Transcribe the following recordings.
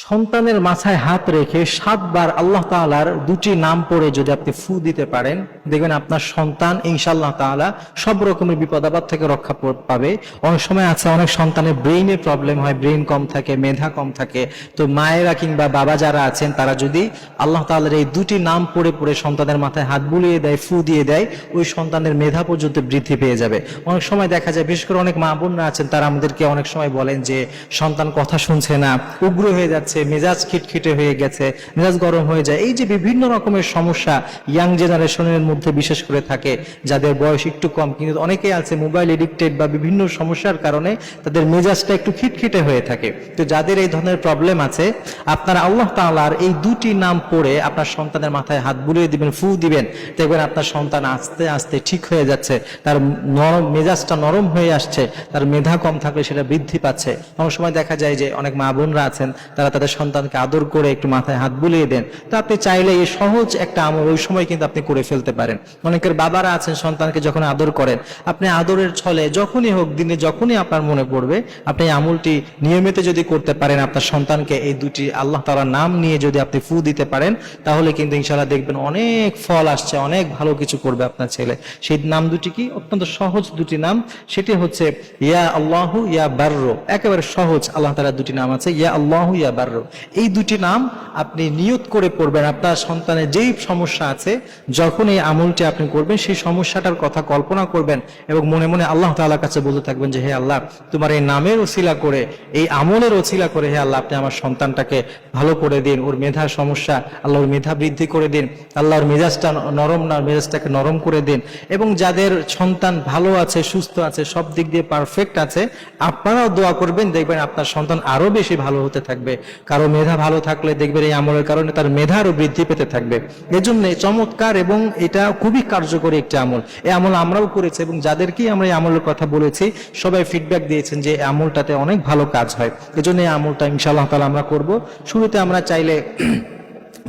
সন্তানের মাথায় হাত রেখে সাতবার আল্লাহ তাআলার দুটি নাম পড়ে যদি আপনি ফু দিতে পারেন, দেখবেন আপনার সন্তান ইনশাআল্লাহ তাআলা সব রকমের বিপদ আপদ থেকে রক্ষা পাবে। অনেক সময় আছে, অনেক সন্তানের ব্রেইনে প্রবলেম হয়, ব্রেইন কম থাকে, মেধা কম থাকে। তো মায়েরা কিংবা বাবা যারা আছেন, তারা যদি আল্লাহ তাআলার এই দুটি নাম পড়ে পড়ে সন্তানের মাথায় হাত বুলিয়ে দেয়, ফু দিয়ে দেয়, ওই সন্তানের মেধা পর্যন্ত বৃদ্ধি পেয়ে যাবে। অনেক সময় দেখা যায়, বিশেষ করে অনেক মা বোনরা আছেন, তারা আমাদেরকে অনেক সময় বলেন যে, সন্তান কথা শুনছে না, উগ্র হয়ে যাচ্ছে। মেজাজ খিটখিটে হয়ে গেছে, মেজাজ গরম হয়ে যায়। এই যে বিভিন্ন রকমের সমস্যা ইয়াং জেনারেশনের মধ্যে বিশেষ করে থাকে, যাদের বয়স একটু কম, কিন্তু অনেকেই আছে মোবাইল এডিক্টেড বা বিভিন্ন সমস্যার কারণে তাদের মেজাজটা একটু খিটখিটে হয়ে থাকে। তো যাদের এই ধরনের প্রবলেম আছে, আপনারা আল্লাহ তাআলার এই দুটি নাম পড়ে আপনার সন্তানের মাথায় হাত বুলিয়ে দিবেন, ফু দিবেন। দেখবেন আপনার সন্তান আস্তে আস্তে ঠিক হয়ে যাচ্ছে, তার নরম, মেজাজটা নরম হয়ে আসছে, তার মেধা কম থাকলে সেটা বৃদ্ধি পাচ্ছে। অনেক সময় দেখা যায় যে অনেক মা বোনরা আছেন, তারা তাদের সন্তানকে আদর করে একটু মাথায় হাত বুলিয়ে দেন। তো আপনি চাইলে এই সহজ একটা আমল ওই সময় কিন্তু আপনি করে ফেলতে পারেন। অনেকের বাবারা আছেন, সন্তানকে যখন আদর করেন, আপনি আদরের ছলে যখনই হোক, দিনে যখনই আপনার মনে পড়বে, আপনি আমলটি নিয়মিত যদি করতে পারেন, আপনার সন্তানকে এই দুটি আল্লাহ তাআলার নাম নিয়ে যদি আপনি ফু দিতে পারেন, তাহলে কিন্তু ইনশাআল্লাহ দেখবেন অনেক ফল আসছে, অনেক ভালো কিছু করবে আপনার ছেলে। সেই নাম দুটি কি? অত্যন্ত সহজ দুটি নাম। সেটি হচ্ছে, ইয়া আল্লাহু ইয়া বার্রো। একেবারে সহজ আল্লাহ তাআলার দুটি নাম আছে, ইয়া আল্লাহু ইয়া বার্রো এই দুটি নাম আপনি নিয়ত করে পড়বেন। আপনার সন্তানের যেই সমস্যা আছে, যখন এই আমলটি আপনি করবেন, সেই সমস্যাটার কথা কল্পনা করবেন এবং মনে মনে আল্লাহ তাআলার কাছে বলতে থাকবেন যে, হে আল্লাহ, তোমার এই নামের ওসিলা করে, এই আমলের ওসিলা করে, হে আল্লাহ, আপনি আমার সন্তানটাকে ভালো করে দিন। ওর মেধার সমস্যা, আল্লাহ ওর মেধা বৃদ্ধি করে দিন। আল্লাহর মেজাজটা নরম না, মেজাজটাকে নরম করে দিন। এবং যাদের সন্তান ভালো আছে, সুস্থ আছে, সব দিক দিয়ে পারফেক্ট আছে, আপনারাও দোয়া করবেন। দেখবেন আপনার সন্তান আরও বেশি ভালো হতে থাকবে। কারও মেধা ভালো থাকলে দেখবেন এই আমলের কারণে তার মেধা আরও বৃদ্ধি পেতে থাকবে। এজন্য চমৎকার এবং এটা খুবই কার্যকরী একটি আমল। এই আমল আমরাও করেছি এবং যাদেরকেই আমরা এই আমলের কথা বলেছি, সবাই ফিডব্যাক দিয়েছেন যে আমলটাতে অনেক ভালো কাজ হয়। এজন্য এই আমলটা ইনশাআল্লাহ তাআলা আমরা করব। শুরুতে আমরা চাইলে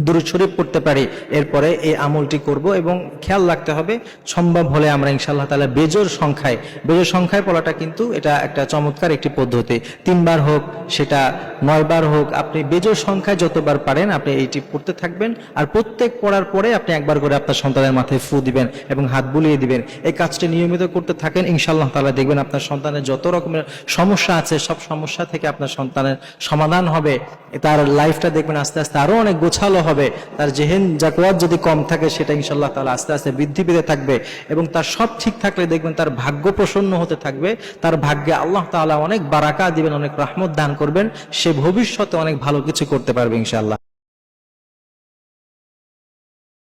দুরুদ শরীফ পড়তে পারি। এরপরে এই আমলটি করব এবং খেয়াল রাখতে হবে, সম্ভব হলে আমরা ইনশাআল্লাহ তাআলা বেজোর সংখ্যায় বেজোর সংখ্যায় পড়াটা কিন্তু এটা একটা চমৎকার একটি পদ্ধতি। তিনবার হোক, সেটা নয়বার হোক, আপনি বেজোর সংখ্যায় যতবার পারেন আপনি এইটি পড়তে থাকবেন। আর প্রত্যেক পড়ার পরে আপনি একবার করে আপনার সন্তানের মাথায় ফু দিবেন এবং হাত বুলিয়ে দিবেন। এই কাজটি নিয়মিত করতে থাকেন, ইনশাআল্লাহ তাআলা দেখবেন আপনার সন্তানের যত রকমের সমস্যা আছে, সব সমস্যা থেকে আপনার সন্তানের সমাধান হবে। তার লাইফটা দেখবেন আস্তে আস্তে আরও অনেক গোছালো হবে, তার জেহেন জাকুয়াত যদি কম থাকে, সেটা ইনশাল্লাহ তাহলে আস্তে আস্তে বৃদ্ধি পেতে থাকবে এবং তার সব ঠিক থাকলে দেখবেন তার ভাগ্য প্রসন্ন হতে থাকবে। তার ভাগ্যে আল্লাহ তালা অনেক বারাকা দিবেন, অনেক রাহমত দান করবেন, সে ভবিষ্যতে অনেক ভালো কিছু করতে পারবে ইনশাআল্লাহ।